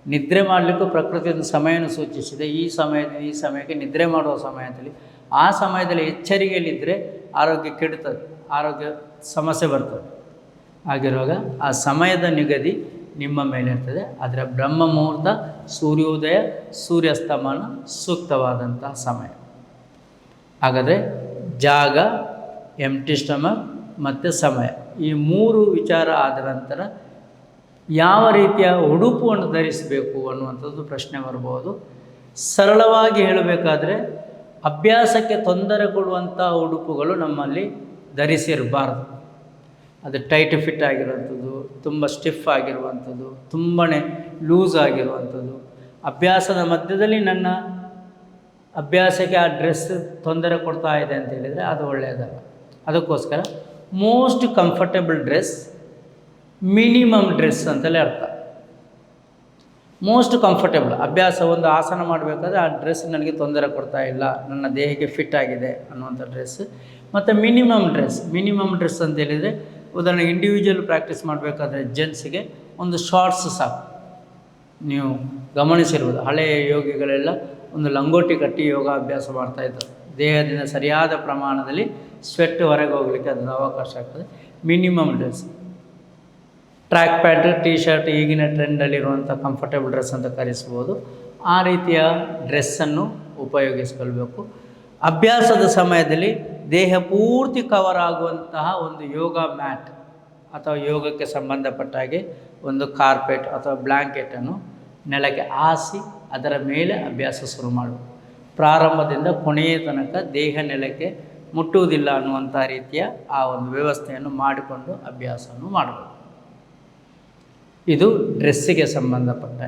ನಿದ್ರೆ ಮಾಡಲಿಕ್ಕೂ ಪ್ರಕೃತಿ ಒಂದು ಸಮಯವನ್ನು ಸೂಚಿಸಿದೆ. ಈ ಸಮಯದಲ್ಲಿ ಈ ಸಮಯಕ್ಕೆ ನಿದ್ರೆ ಮಾಡುವ ಸಮಯದಲ್ಲಿ ಆ ಸಮಯದಲ್ಲಿ ಎಚ್ಚರಿಕೆಯಲ್ಲಿದ್ದರೆ ಆರೋಗ್ಯ ಕೆಡುತ್ತದೆ, ಆರೋಗ್ಯ ಸಮಸ್ಯೆ ಬರ್ತದೆ. ಆಗಿರುವಾಗ ಆ ಸಮಯದ ನಿಗದಿ ನಿಮ್ಮ ಮೇಲೆ ಇರ್ತದೆ. ಆದರೆ ಬ್ರಹ್ಮ ಮುಹೂರ್ತ, ಸೂರ್ಯೋದಯ, ಸೂರ್ಯಾಸ್ತಮಾನ ಸೂಕ್ತವಾದಂತಹ ಸಮಯ. ಹಾಗಾದರೆ ಜಾಗ ಎಂಟಿ ಸ್ಟಮಕ್ ಮತ್ತು ಸಮಯ. ಈ ಮೂರು ವಿಚಾರ ಆದ ನಂತರ ಯಾವ ರೀತಿಯ ಉಡುಪನ್ನು ಧರಿಸಬೇಕು ಅನ್ನುವಂಥದ್ದು ಪ್ರಶ್ನೆ ಬರ್ಬೋದು. ಸರಳವಾಗಿ ಹೇಳಬೇಕಾದ್ರೆ ಅಭ್ಯಾಸಕ್ಕೆ ತೊಂದರೆ ಕೊಡುವಂಥ ಉಡುಪುಗಳು ನಮ್ಮಲ್ಲಿ ಧರಿಸಿರಬಾರ್ದು. ಅದು ಟೈಟ್ ಫಿಟ್ ಆಗಿರುವಂಥದ್ದು, ತುಂಬ ಸ್ಟಿಫ್ ಆಗಿರುವಂಥದ್ದು ತುಂಬಾ ಲೂಸ್ ಆಗಿರುವಂಥದ್ದು. ಅಭ್ಯಾಸದ ಮಧ್ಯದಲ್ಲಿ ನನ್ನ ಅಭ್ಯಾಸಕ್ಕೆ ಆ ಡ್ರೆಸ್ ತೊಂದರೆ ಕೊಡ್ತಾ ಇದೆ ಅಂತ ಹೇಳಿದರೆ ಅದು ಒಳ್ಳೆಯದಲ್ಲ. ಅದಕ್ಕೋಸ್ಕರ most comfortable dress minimum dress ಅಂತಲೇ ಅರ್ಥ. ಮೋಸ್ಟ್ ಕಂಫರ್ಟೇಬಲ್ ಅಭ್ಯಾಸ ಒಂದು ಆಸನ ಮಾಡಬೇಕಾದ್ರೆ ಆ ಡ್ರೆಸ್ ನನಗೆ ತೊಂದರೆ ಕೊಡ್ತಾ ಇಲ್ಲ. ನನ್ನ ದೇಹಕ್ಕೆ ಫಿಟ್ ಆಗಿದೆ ಅನ್ನುವಂಥ ಡ್ರೆಸ್ ಮತ್ತು ಮಿನಿಮಮ್ ಡ್ರೆಸ್ ಮಿನಿಮಮ್ ಡ್ರೆಸ್ ಅಂತ ಹೇಳಿದರೆ ಉದಾಹರಣೆಗೆ ಇಂಡಿವಿಜುವಲ್ ಪ್ರಾಕ್ಟೀಸ್ ಮಾಡಬೇಕಾದ್ರೆ ಜೆಂಟ್ಸ್ಗೆ ಒಂದು ಶಾರ್ಟ್ಸ್ ಸಾಕು. ನೀವು ಗಮನಿಸಿರ್ಬೋದು. ಹಳೆಯ ಯೋಗಿಗಳೆಲ್ಲ ಒಂದು ಲಂಗೋಟಿ ಕಟ್ಟಿ ಯೋಗಾಭ್ಯಾಸ ಮಾಡ್ತಾಯಿದ್ರು ದೇಹದಿಂದ ಸರಿಯಾದ ಪ್ರಮಾಣದಲ್ಲಿ ಸ್ವೆಟ್ ಹೊರಗೆ ಹೋಗಲಿಕ್ಕೆ ಅದರ ಅವಕಾಶ ಆಗ್ತದೆ. Minimum dress track pant T shirt ಈಗಿನ ಟ್ರೆಂಡಲ್ಲಿರುವಂಥ ಕಂಫರ್ಟೇಬಲ್ ಡ್ರೆಸ್ ಅಂತ ಕರೆಸ್ಬೋದು ಆ ರೀತಿಯ ಡ್ರೆಸ್ಸನ್ನು ಉಪಯೋಗಿಸ್ಕೊಳ್ಬೇಕು. ಅಭ್ಯಾಸದ ಸಮಯದಲ್ಲಿ ದೇಹ ಪೂರ್ತಿ ಕವರ್ ಆಗುವಂತಹ ಒಂದು ಯೋಗ ಮ್ಯಾಟ್ ಅಥವಾ ಯೋಗಕ್ಕೆ ಸಂಬಂಧಪಟ್ಟ ಹಾಗೆ ಒಂದು ಕಾರ್ಪೆಟ್ ಅಥವಾ ಬ್ಲ್ಯಾಂಕೆಟನ್ನು ನೆಲಕ್ಕೆ ಹಾಸಿ ಅದರ ಮೇಲೆ ಅಭ್ಯಾಸ ಶುರು ಮಾಡಬೇಕು. ಪ್ರಾರಂಭದಿಂದ ಕೊನೆಯ ತನಕ ದೇಹ ನೆಲಕ್ಕೆ ಮುಟ್ಟುವುದಿಲ್ಲ ಅನ್ನುವಂಥ ರೀತಿಯ ಆ ಒಂದು ವ್ಯವಸ್ಥೆಯನ್ನು ಮಾಡಿಕೊಂಡು ಅಭ್ಯಾಸವನ್ನು ಮಾಡಬೇಕು ಇದು ಡ್ರೆಸ್ಸಿಗೆ ಸಂಬಂಧಪಟ್ಟ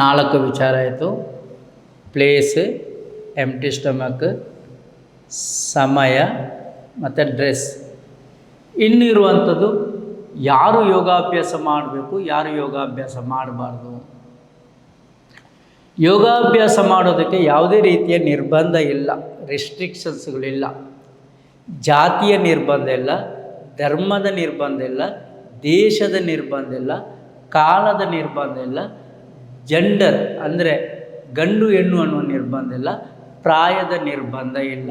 ನಾಲ್ಕು ವಿಚಾರ ಆಯಿತು. ಪ್ಲೇಸ್ ಎಂಟಿ ಸ್ಟಮಕ್ ಸಮಯ ಮತ್ತು ಡ್ರೆಸ್. ಇನ್ನಿರುವಂಥದ್ದು ಯಾರು ಯೋಗಾಭ್ಯಾಸ ಮಾಡಬೇಕು, ಯಾರು ಯೋಗಾಭ್ಯಾಸ ಮಾಡಬಾರ್ದು? ಯೋಗಾಭ್ಯಾಸ ಮಾಡೋದಕ್ಕೆ ಯಾವುದೇ ರೀತಿಯ ನಿರ್ಬಂಧ ಇಲ್ಲ ರೆಸ್ಟ್ರಿಕ್ಷನ್ಸ್ಗಳಿಲ್ಲ ಜಾತಿಯ ನಿರ್ಬಂಧ ಇಲ್ಲ, ಧರ್ಮದ ನಿರ್ಬಂಧ ಇಲ್ಲ ದೇಶದ ನಿರ್ಬಂಧ ಇಲ್ಲ, ಕಾಲದ ನಿರ್ಬಂಧ ಇಲ್ಲ ಜೆಂಡರ್ ಅಂದರೆ ಗಂಡು ಹೆಣ್ಣು ಅನ್ನುವ ನಿರ್ಬಂಧ ಇಲ್ಲ, ಪ್ರಾಯದ ನಿರ್ಬಂಧ ಇಲ್ಲ.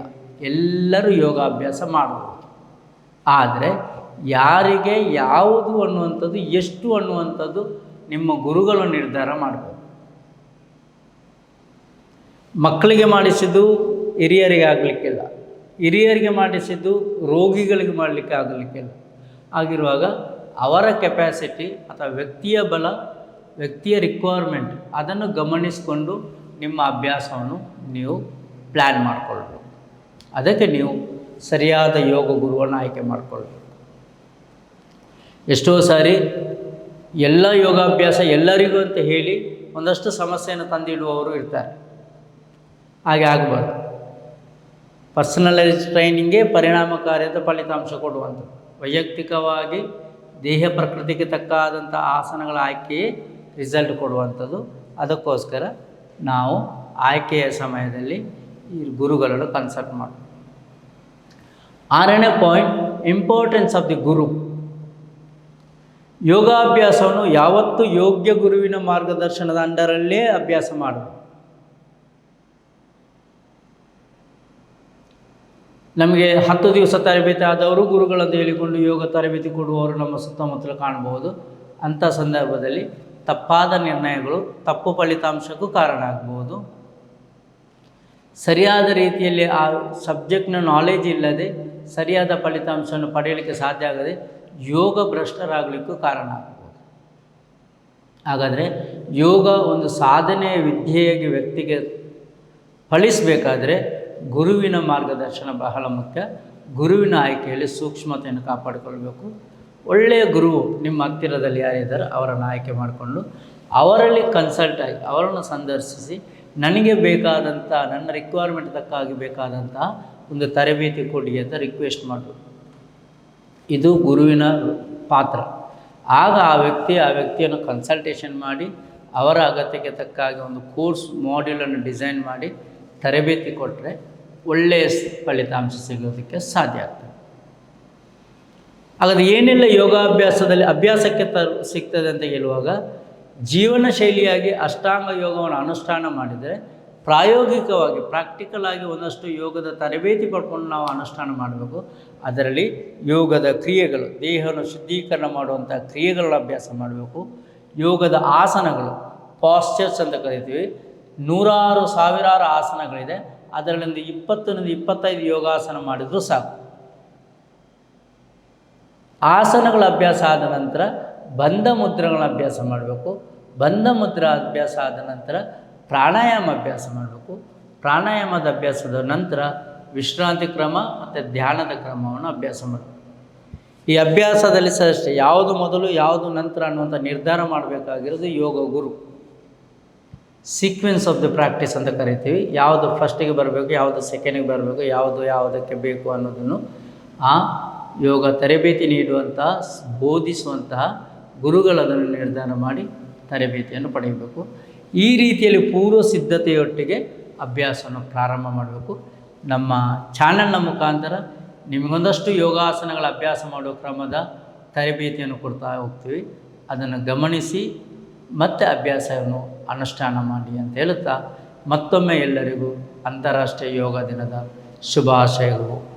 ಎಲ್ಲರೂ ಯೋಗಾಭ್ಯಾಸ ಮಾಡಬಹುದು ಆದರೆ ಯಾರಿಗೆ ಯಾವುದು ಅನ್ನುವಂಥದ್ದು, ಎಷ್ಟು ಅನ್ನುವಂಥದ್ದು ನಿಮ್ಮ ಗುರುಗಳು ನಿರ್ಧಾರ ಮಾಡಬೇಕು ಮಕ್ಕಳಿಗೆ ಮಾಡಿಸಿದ್ದು ಹಿರಿಯರಿಗೆ ಆಗಲಿಕ್ಕಿಲ್ಲ. ಹಿರಿಯರಿಗೆ ಮಾಡಿಸಿದ್ದು ರೋಗಿಗಳಿಗೆ ಮಾಡಲಿಕ್ಕೆ ಆಗಲಿಕ್ಕಿಲ್ಲ. ಆಗಿರುವಾಗ ಅವರ ಕೆಪ್ಯಾಸಿಟಿ ಅಥವಾ ವ್ಯಕ್ತಿಯ ಬಲ, ವ್ಯಕ್ತಿಯ ರಿಕ್ವೈರ್ಮೆಂಟ್ ಅದನ್ನು ಗಮನಿಸಿಕೊಂಡು ನಿಮ್ಮ ಅಭ್ಯಾಸವನ್ನು ನೀವು ಪ್ಲ್ಯಾನ್ ಮಾಡಿಕೊಳ್ಬೇಕು. ಅದಕ್ಕೆ ನೀವು ಸರಿಯಾದ ಯೋಗ ಗುರುವನ್ನು ಆಯ್ಕೆ ಮಾಡಿಕೊಳ್ಬೇಕು. ಎಷ್ಟೋ ಸಾರಿ ಎಲ್ಲ ಯೋಗಾಭ್ಯಾಸ ಎಲ್ಲರಿಗೂ ಅಂತ ಹೇಳಿ ಒಂದಷ್ಟು ಸಮಸ್ಯೆಯನ್ನು ತಂದಿಡುವವರು ಇರ್ತಾರೆ. ಹಾಗೆ ಆಗಬಾರ್ದು. ಪರ್ಸನಲೈಸ್ ಟ್ರೈನಿಂಗೇ ಪರಿಣಾಮಕಾರಿಯಾದ ಫಲಿತಾಂಶ ಕೊಡುವಂಥದ್ದು. ವೈಯಕ್ತಿಕವಾಗಿ ದೇಹ ಪ್ರಕೃತಿಗೆ ತಕ್ಕಾದಂಥ ಆಸನಗಳ ಆಯ್ಕೆ ರಿಸಲ್ಟ್ ಕೊಡುವಂಥದ್ದು. ಅದಕ್ಕೋಸ್ಕರ ನಾವು ಆಯ್ಕೆಯ ಸಮಯದಲ್ಲಿ ಈ ಗುರುಗಳನ್ನು ಕನ್ಸಲ್ಟ್ ಮಾಡಿ ಆರನೇ point importance of the guru ಯೋಗಾಭ್ಯಾಸವನ್ನು ಯಾವತ್ತೂ ಯೋಗ್ಯ ಗುರುವಿನ ಮಾರ್ಗದರ್ಶನದ ಅಂಡರಲ್ಲೇ ಅಭ್ಯಾಸ ಮಾಡಬೇಕು ನಮಗೆ ಹತ್ತು ದಿವಸ ತರಬೇತಿ ಆದವರು ಗುರುಗಳಂತ ಹೇಳಿಕೊಂಡು ಯೋಗ ತರಬೇತಿ ಕೊಡುವವರು ನಮ್ಮ ಸುತ್ತಮುತ್ತಲು ಕಾಣಬಹುದು. ಅಂಥ ಸಂದರ್ಭದಲ್ಲಿ ತಪ್ಪಾದ ನಿರ್ಣಯಗಳು ತಪ್ಪು ಫಲಿತಾಂಶಕ್ಕೂ ಕಾರಣ ಆಗಬಹುದು. ಸರಿಯಾದ ರೀತಿಯಲ್ಲಿ ಆ ಸಬ್ಜೆಕ್ಟ್ನ ನಾಲೆಜ್ ಇಲ್ಲದೆ ಸರಿಯಾದ ಫಲಿತಾಂಶವನ್ನು ಪಡೆಯಲಿಕ್ಕೆ ಸಾಧ್ಯ ಆಗದೆ ಯೋಗ ಭ್ರಷ್ಟರಾಗಲಿಕ್ಕೂ ಕಾರಣ ಆಗಬಹುದು. ಹಾಗಾದರೆ ಯೋಗ ಒಂದು ಸಾಧನೆಯ ವಿದ್ಯೆಯಾಗಿ ವ್ಯಕ್ತಿಗೆ ಫಲಿಸಬೇಕಾದ್ರೆ ಗುರುವಿನ ಮಾರ್ಗದರ್ಶನ ಬಹಳ ಮುಖ್ಯ ಗುರುವಿನ ಆಯ್ಕೆಯಲ್ಲಿ ಸೂಕ್ಷ್ಮತೆಯನ್ನು ಕಾಪಾಡಿಕೊಳ್ಬೇಕು. ಒಳ್ಳೆಯ ಗುರು ನಿಮ್ಮ ಹತ್ತಿರದಲ್ಲಿ ಯಾರಿದ್ದಾರೆ ಅವರನ್ನು ಆಯ್ಕೆ ಮಾಡಿಕೊಂಡು ಅವರಲ್ಲಿ ಕನ್ಸಲ್ಟ್ ಆಗಿ, ಅವರನ್ನು ಸಂದರ್ಶಿಸಿ, ನನಗೆ ಬೇಕಾದಂಥ, ನನ್ನ ರಿಕ್ವೈರ್ಮೆಂಟ್ ತಕ್ಕಾಗಿ ಬೇಕಾದಂತಹ ಒಂದು ತರಬೇತಿ ಕೊಡಿ ಅಂತ ರಿಕ್ವೆಸ್ಟ್ ಮಾಡಬೇಕು. ಇದು ಗುರುವಿನ ಪಾತ್ರ. ಆಗ ಆ ವ್ಯಕ್ತಿ ಆ ವ್ಯಕ್ತಿಯನ್ನು ಕನ್ಸಲ್ಟೇಷನ್ ಮಾಡಿ, ಅವರ ಅಗತ್ಯಕ್ಕೆ ತಕ್ಕ ಹಾಗೆ ಒಂದು ಕೋರ್ಸ್ ಮಾಡ್ಯೂಲನ್ನು ಡಿಸೈನ್ ಮಾಡಿ ತರಬೇತಿ ಕೊಟ್ಟರೆ ಒಳ್ಳೆಯ ಫಲಿತಾಂಶ ಸಿಗೋದಕ್ಕೆ ಸಾಧ್ಯ ಆಗ್ತದೆ. ಹಾಗಾದ್ರೆ ಏನೆಲ್ಲ ಯೋಗಾಭ್ಯಾಸದಲ್ಲಿ ಅಭ್ಯಾಸಕ್ಕೆ ತ ಸಿಗ್ತದೆ ಅಂತ ಹೇಳುವಾಗ ಜೀವನ ಶೈಲಿಯಾಗಿ ಅಷ್ಟಾಂಗ ಯೋಗವನ್ನು ಅನುಷ್ಠಾನ ಮಾಡಿದರೆ ಪ್ರಾಯೋಗಿಕವಾಗಿ ಪ್ರಾಕ್ಟಿಕಲ್ ಆಗಿ ಒಂದಷ್ಟು ಯೋಗದ ತರಬೇತಿ ಪಡ್ಕೊಂಡು ನಾವು ಅನುಷ್ಠಾನ ಮಾಡಬೇಕು. ಅದರಲ್ಲಿ ಯೋಗದ ಕ್ರಿಯೆಗಳು, ದೇಹವನ್ನು ಶುದ್ಧೀಕರಣ ಮಾಡುವಂಥ ಕ್ರಿಯೆಗಳ ಅಭ್ಯಾಸ ಮಾಡಬೇಕು. ಯೋಗದ ಆಸನಗಳು ಪಾಶ್ಚರ್ಸ್ ಅಂತ ಕರಿತೀವಿ. ನೂರಾರು ಸಾವಿರಾರು ಆಸನಗಳಿದೆ. ಅದರಲ್ಲಿ ಒಂದು ಇಪ್ಪತ್ತರಿಂದ ಇಪ್ಪತ್ತೈದು ಯೋಗಾಸನ ಮಾಡಿದರೂ ಸಾಕು. ಆಸನಗಳ ಅಭ್ಯಾಸ ಆದ ನಂತರ ಬಂಧ ಮುದ್ರೆಗಳ ಅಭ್ಯಾಸ ಮಾಡಬೇಕು. ಬಂಧ ಮುದ್ರಾ ಅಭ್ಯಾಸ ಆದ ನಂತರ ಪ್ರಾಣಾಯಾಮ ಅಭ್ಯಾಸ ಮಾಡಬೇಕು. ಪ್ರಾಣಾಯಾಮದ ಅಭ್ಯಾಸದ ನಂತರ ವಿಶ್ರಾಂತಿ ಕ್ರಮ ಮತ್ತು ಧ್ಯಾನದ ಕ್ರಮವನ್ನು ಅಭ್ಯಾಸ ಮಾಡಬೇಕು. ಈ ಅಭ್ಯಾಸದಲ್ಲಿ ಸಹ ಅಷ್ಟೇ, ಯಾವುದು ಮೊದಲು, ಯಾವುದು ನಂತರ ಅನ್ನುವಂಥ ನಿರ್ಧಾರ ಮಾಡಬೇಕಾಗಿರೋದು ಯೋಗ ಗುರು. ಸೀಕ್ವೆನ್ಸ್ ಆಫ್ ದ ಪ್ರಾಕ್ಟೀಸ್ ಅಂತ ಕರಿತೀವಿ. ಯಾವುದು ಫಸ್ಟಿಗೆ ಬರಬೇಕು, ಯಾವುದು ಸೆಕೆಂಡಿಗೆ ಬರಬೇಕು, ಯಾವುದು ಯಾವುದಕ್ಕೆ ಬೇಕು ಅನ್ನೋದನ್ನು ಆ ಯೋಗ ತರಬೇತಿ ನೀಡುವಂತಹ ಬೋಧಿಸುವಂತಹ ಗುರುಗಳದನ್ನು ನಿರ್ಧಾರ ಮಾಡಿ ತರಬೇತಿಯನ್ನು ಪಡೆಯಬೇಕು. ಈ ರೀತಿಯಲ್ಲಿ ಪೂರ್ವ ಸಿದ್ಧತೆಯೊಟ್ಟಿಗೆ ಅಭ್ಯಾಸವನ್ನು ಪ್ರಾರಂಭ ಮಾಡಬೇಕು. ನಮ್ಮ ಚಾನಲ್ನ ಮುಖಾಂತರ ನಿಮಗೊಂದಷ್ಟು ಯೋಗಾಸನಗಳ ಅಭ್ಯಾಸ ಮಾಡುವ ಕ್ರಮದ ತರಬೇತಿಯನ್ನು ಕೊಡ್ತಾ ಹೋಗ್ತೀವಿ. ಅದನ್ನು ಗಮನಿಸಿ ಮತ್ತೆ ಅಭ್ಯಾಸವನ್ನು ಅನುಷ್ಠಾನ ಮಾಡಿ ಅಂತ ಹೇಳುತ್ತಾ ಮತ್ತೊಮ್ಮೆ ಎಲ್ಲರಿಗೂ ಅಂತಾರಾಷ್ಟ್ರೀಯ ಯೋಗ ದಿನದ ಶುಭಾಶಯಗಳು.